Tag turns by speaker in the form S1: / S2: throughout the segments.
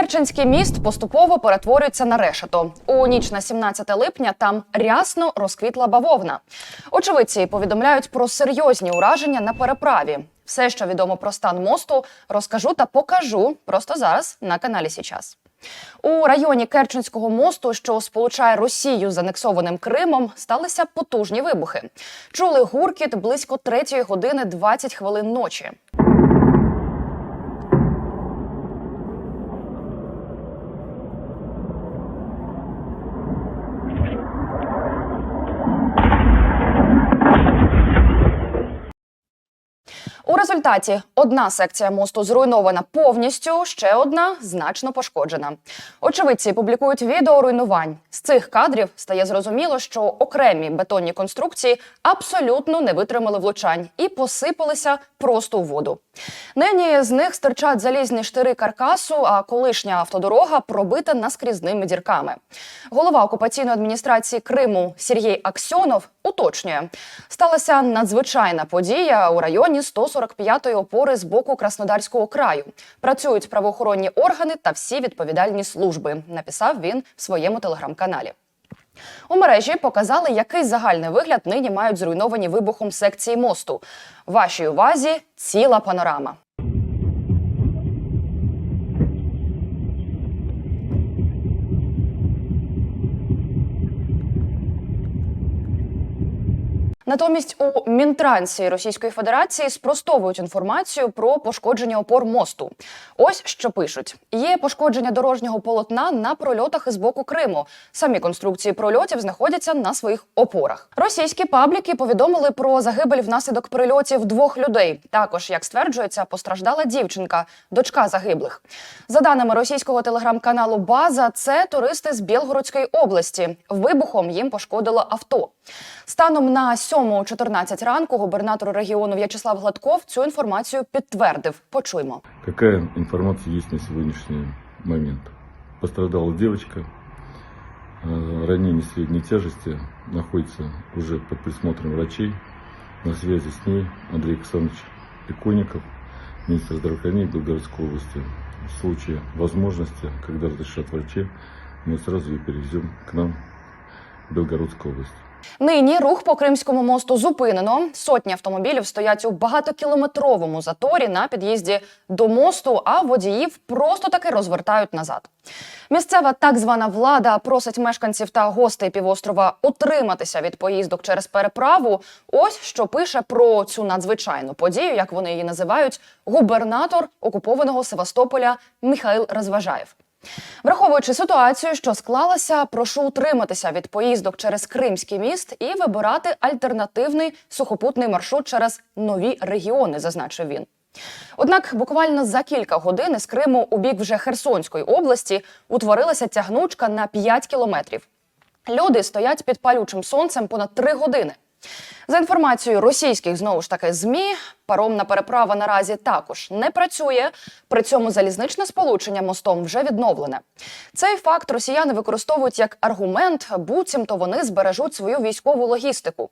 S1: Керченський міст поступово перетворюється на решето. У ніч на 17 липня там рясно розквітла бавовна. Очевидці повідомляють про серйозні ураження на переправі. Все, що відомо про стан мосту, розкажу та покажу просто зараз на каналі Січас. У районі Керченського мосту, що сполучає Росію з анексованим Кримом, сталися потужні вибухи. Чули гуркіт близько 3 години 20 хвилин ночі. У результаті одна секція мосту зруйнована повністю, ще одна значно пошкоджена. Очевидці публікують відео руйнувань. З цих кадрів стає зрозуміло, що окремі бетонні конструкції абсолютно не витримали влучань і посипалися просто у воду. Нині з них стирчать залізні штири каркасу, а колишня автодорога пробита наскрізними дірками. Голова окупаційної адміністрації Криму Сергій Аксьонов уточнює, сталася надзвичайна подія у районі 145-ї опори з боку Краснодарського краю. Працюють правоохоронні органи та всі відповідальні служби. Написав він в своєму телеграм-каналі. У мережі показали, який загальний вигляд нині мають зруйновані вибухом секції мосту. Вашій увазі ціла панорама. Натомість у Мінтрансі Російської Федерації спростовують інформацію про пошкодження опор мосту. Ось що пишуть: є пошкодження дорожнього полотна на прольотах із боку Криму. Самі конструкції прольотів знаходяться на своїх опорах. Російські пабліки повідомили про загибель внаслідок прильотів двох людей. Також, як стверджується, постраждала дівчинка, дочка загиблих. За даними російського телеграм-каналу База, це туристи з Білгородської області. Вибухом їм пошкодило авто. Станом на 7.14 ранку губернатор регіону В'ячеслав Гладков цю інформацію підтвердив. Почуємо.
S2: Какая информация есть на сегодняшний момент? Пострадала девочка, э, ранение средней тяжести, находится уже под присмотром врачей. На связи с ней Андрей Александрович Иконников, министр здравоохранения Белгородской области. В случае возможности, когда разрешат врачи, мы сразу ее перевезем к нам в Белгородскую область.
S1: Нині рух по Кримському мосту зупинено. Сотні автомобілів стоять у багатокілометровому заторі на під'їзді до мосту, а водіїв просто таки розвертають назад. Місцева так звана влада просить мешканців та гостей півострова утриматися від поїздок через переправу. Ось що пише про цю надзвичайну подію, як вони її називають, губернатор окупованого Севастополя Михайл Розважаєв. Враховуючи ситуацію, що склалася, прошу утриматися від поїздок через Кримський міст і вибирати альтернативний сухопутний маршрут через нові регіони, зазначив він. Однак буквально за кілька годин з Криму у бік вже Херсонської області утворилася тягнучка на 5 кілометрів. Люди стоять під палючим сонцем понад три години. За інформацією російських знову ж таки змі, паромна переправа наразі також не працює. При цьому залізничне сполучення мостом вже відновлене. Цей факт росіяни використовують як аргумент, буцімто вони збережуть свою військову логістику.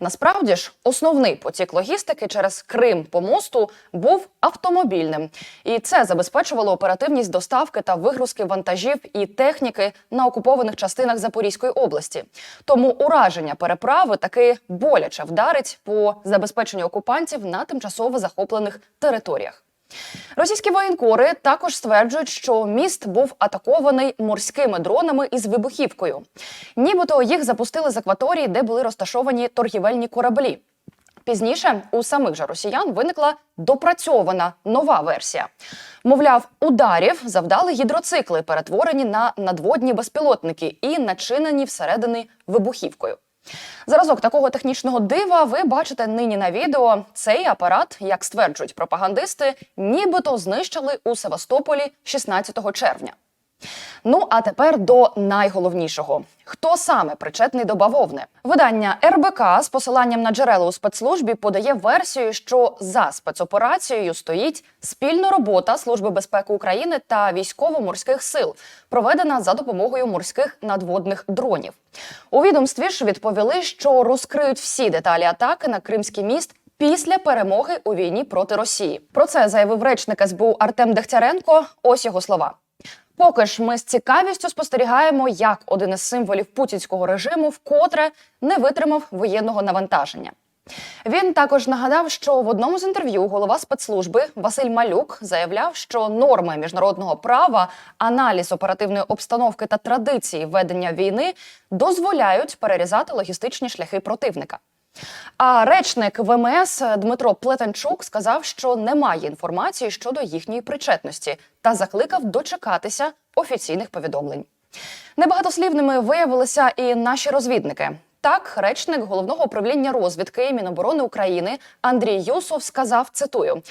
S1: Насправді ж, основний потік логістики через Крим по мосту був автомобільним, і це забезпечувало оперативність доставки та вигрузки вантажів і техніки на окупованих частинах Запорізької області. Тому ураження переправи таки боляче вдарить по забезпеченню окупантів на тимчасово захоплених територіях. Російські воєнкори також стверджують, що міст був атакований морськими дронами із вибухівкою. Нібито їх запустили з акваторії, де були розташовані торгівельні кораблі. Пізніше у самих же росіян виникла допрацьована нова версія. Мовляв, ударів завдали гідроцикли, перетворені на надводні безпілотники і начинені всередини вибухівкою. Зразок такого технічного дива ви бачите нині на відео. Цей апарат, як стверджують пропагандисти, нібито знищили у Севастополі 16 червня. Ну а тепер до найголовнішого: хто саме причетний до бавовни? Видання РБК з посиланням на джерела у спецслужбі подає версію, що за спецоперацією стоїть спільна робота Служби безпеки України та військово-морських сил, проведена за допомогою морських надводних дронів. У відомстві ж відповіли, що розкриють всі деталі атаки на Кримський міст. Після перемоги у війні проти Росії про це заявив речник СБУ Артем Дегтяренко. Ось його слова. Поки ж ми з цікавістю спостерігаємо, як один із символів путінського режиму вкотре не витримав воєнного навантаження. Він також нагадав, що в одному з інтерв'ю голова спецслужби Василь Малюк заявляв, що норми міжнародного права, аналіз оперативної обстановки та традиції ведення війни дозволяють перерізати логістичні шляхи противника. А речник ВМС Дмитро Плетенчук сказав, що немає інформації щодо їхньої причетності та закликав дочекатися офіційних повідомлень. Небагатослівними виявилися і наші розвідники. Так, речник головного управління розвідки Міноборони України Андрій Юсов сказав: цитую: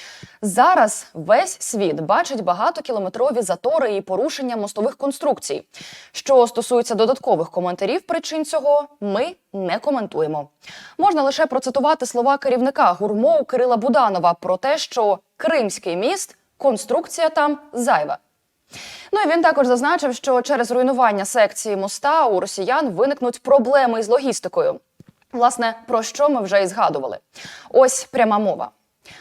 S1: зараз весь світ бачить багатокілометрові затори і порушення мостових конструкцій. Що стосується додаткових коментарів причин цього, ми не коментуємо. Можна лише процитувати слова керівника гурмоу Кирила Буданова про те, що Кримський міст конструкція там зайва. Ну і він також зазначив, що через руйнування секції моста у росіян виникнуть проблеми із логістикою. Власне, про що ми вже і згадували. Ось пряма мова.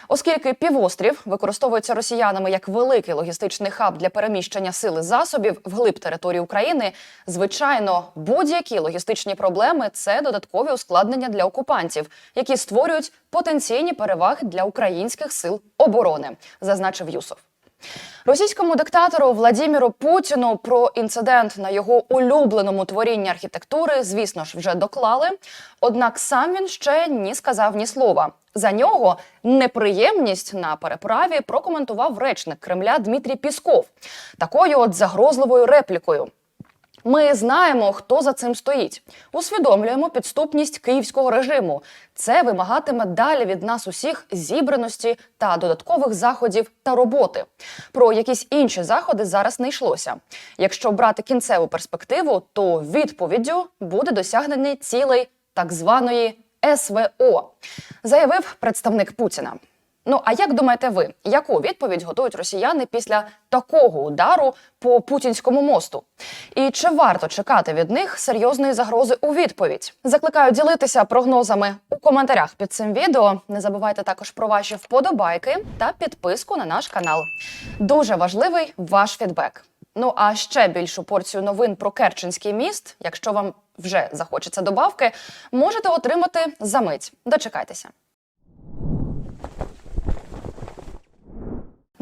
S1: Оскільки півострів використовується росіянами як великий логістичний хаб для переміщення сили засобів вглиб території України, звичайно, будь-які логістичні проблеми це додаткові ускладнення для окупантів, які створюють потенційні переваги для українських сил оборони, зазначив Юсов. Російському диктатору Владіміру Путіну про інцидент на його улюбленому творінні архітектури, звісно ж, вже доклали. Однак сам він ще ні сказав ні слова. За нього неприємність на переправі прокоментував речник Кремля Дмитрій Пісков такою от загрозливою реплікою. Ми знаємо, хто за цим стоїть. Усвідомлюємо підступність київського режиму. Це вимагатиме далі від нас усіх зібраності та додаткових заходів та роботи. Про якісь інші заходи зараз не йшлося. Якщо брати кінцеву перспективу, то відповіддю буде досягнений цілей так званої СВО, заявив представник Путіна. Ну а як думаєте ви, яку відповідь готують росіяни після такого удару по путінському мосту? І чи варто чекати від них серйозної загрози у відповідь? Закликаю ділитися прогнозами у коментарях під цим відео. Не забувайте також про ваші вподобайки та підписку на наш канал. Дуже важливий ваш фідбек. Ну а ще більшу порцію новин про Керченський міст, якщо вам вже захочеться добавки, можете отримати за мить. Дочекайтеся.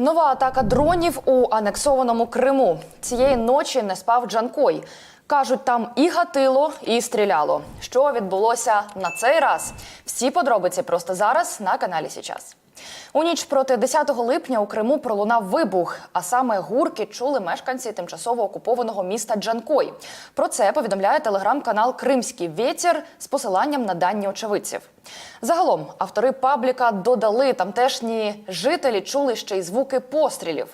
S1: Нова атака дронів у анексованому Криму. Цієї ночі не спав Джанкой. Кажуть, там і гатило, і стріляло. Що відбулося на цей раз? Всі подробиці просто зараз на каналі Січас. У ніч проти 10 липня у Криму пролунав вибух, а саме гурки чули мешканці тимчасово окупованого міста Джанкой. Про це повідомляє телеграм-канал Кримський вітер з посиланням на дані очевидців. Загалом автори пабліка додали тамтешні жителі чули ще й звуки пострілів.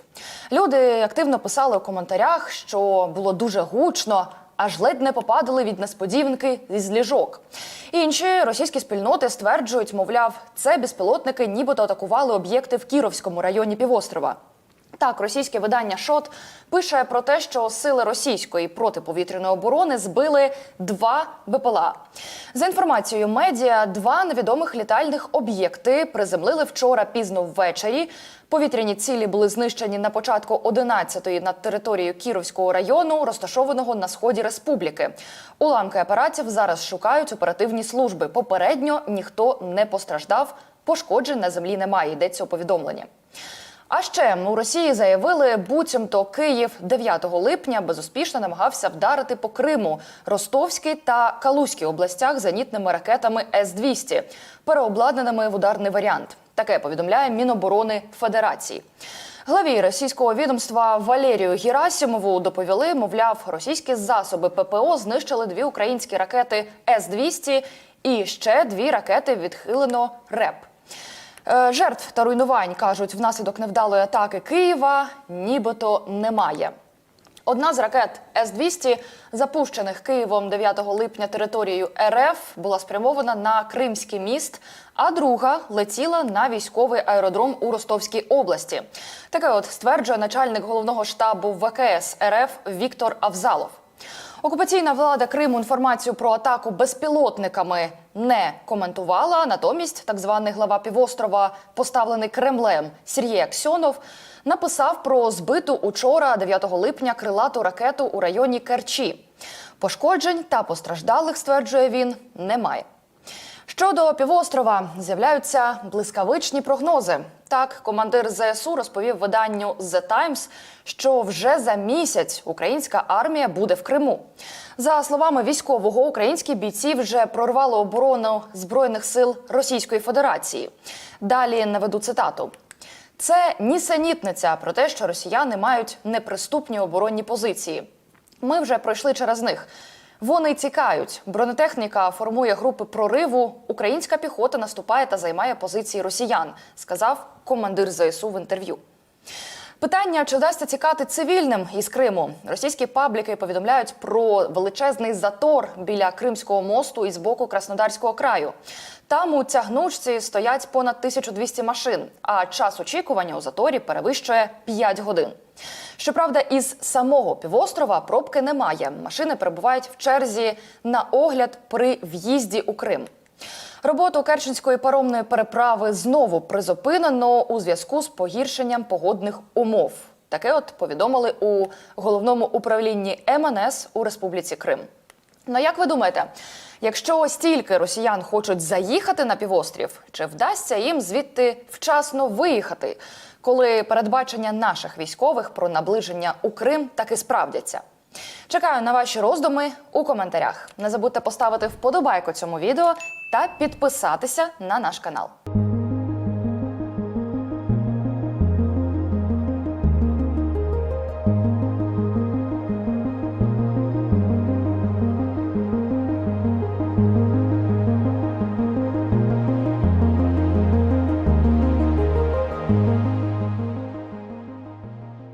S1: Люди активно писали у коментарях, що було дуже гучно. Аж ледь не попадали від несподіванки з ліжок. Інші російські спільноти стверджують, мовляв, це безпілотники нібито атакували об'єкти в Кіровському районі півострова. Так, російське видання ШОТ пише про те, що сили російської протиповітряної оборони збили два БПЛА. За інформацією медіа, два невідомих літальних об'єкти приземлили вчора пізно ввечері. Повітряні цілі були знищені на початку 11-ї над територією Кіровського району, розташованого на сході республіки. Уламки апаратів зараз шукають оперативні служби. Попередньо ніхто не постраждав. Пошкоджень на землі немає. Йдеться у повідомленні. А ще у Росії заявили, буцімто Київ 9 липня безуспішно намагався вдарити по Криму, Ростовській та Калузькій областях зенітними ракетами С-200, переобладнаними в ударний варіант. Таке повідомляє Міноборони Федерації. Главі російського відомства Валерію Герасимову доповіли, мовляв, російські засоби ППО знищили дві українські ракети С-200 і ще дві ракети відхилено РЕП. Е, Жертв та руйнувань кажуть, внаслідок невдалої атаки Києва нібито немає. Одна з ракет С-200, запущених Києвом 9 липня територією РФ, була спрямована на Кримський міст, а друга летіла на військовий аеродром у Ростовській області. Таке от стверджує начальник головного штабу ВКС РФ Віктор Авзалов. Окупаційна влада Криму інформацію про атаку безпілотниками не коментувала. Натомість, так званий глава півострова, поставлений Кремлем Сергій Аксьонов, написав про збиту учора, 9 липня, крилату ракету у районі Керчі. Пошкоджень та постраждалих, стверджує він, немає. Щодо півострова з'являються блискавичні прогнози. Так, командир ЗСУ розповів виданню The Times, що вже за місяць українська армія буде в Криму. За словами військового, українські бійці вже прорвали оборону збройних сил Російської Федерації. Далі наведу цитату. Це нісенітниця про те, що росіяни мають неприступні оборонні позиції. Ми вже пройшли через них. Вони тікають. Бронетехніка формує групи прориву. Українська піхота наступає та займає позиції росіян, сказав командир ЗСУ в інтерв'ю. Питання, чи вдасться тікати цивільним із Криму. Російські пабліки повідомляють про величезний затор біля Кримського мосту із боку Краснодарського краю. Там у тягнучці стоять понад 1200 машин, а час очікування у заторі перевищує 5 годин. Щоправда, із самого півострова пробки немає. Машини перебувають в черзі на огляд при в'їзді у Крим. Роботу Керченської паромної переправи знову призупинено у зв'язку з погіршенням погодних умов. Таке от повідомили у головному управлінні МНС у Республіці Крим. Ну як ви думаєте, якщо стільки росіян хочуть заїхати на півострів, чи вдасться їм звідти вчасно виїхати, коли передбачення наших військових про наближення у Крим таки справдяться? Чекаю на ваші роздуми у коментарях. Не забудьте поставити вподобайку цьому відео та підписатися на наш канал.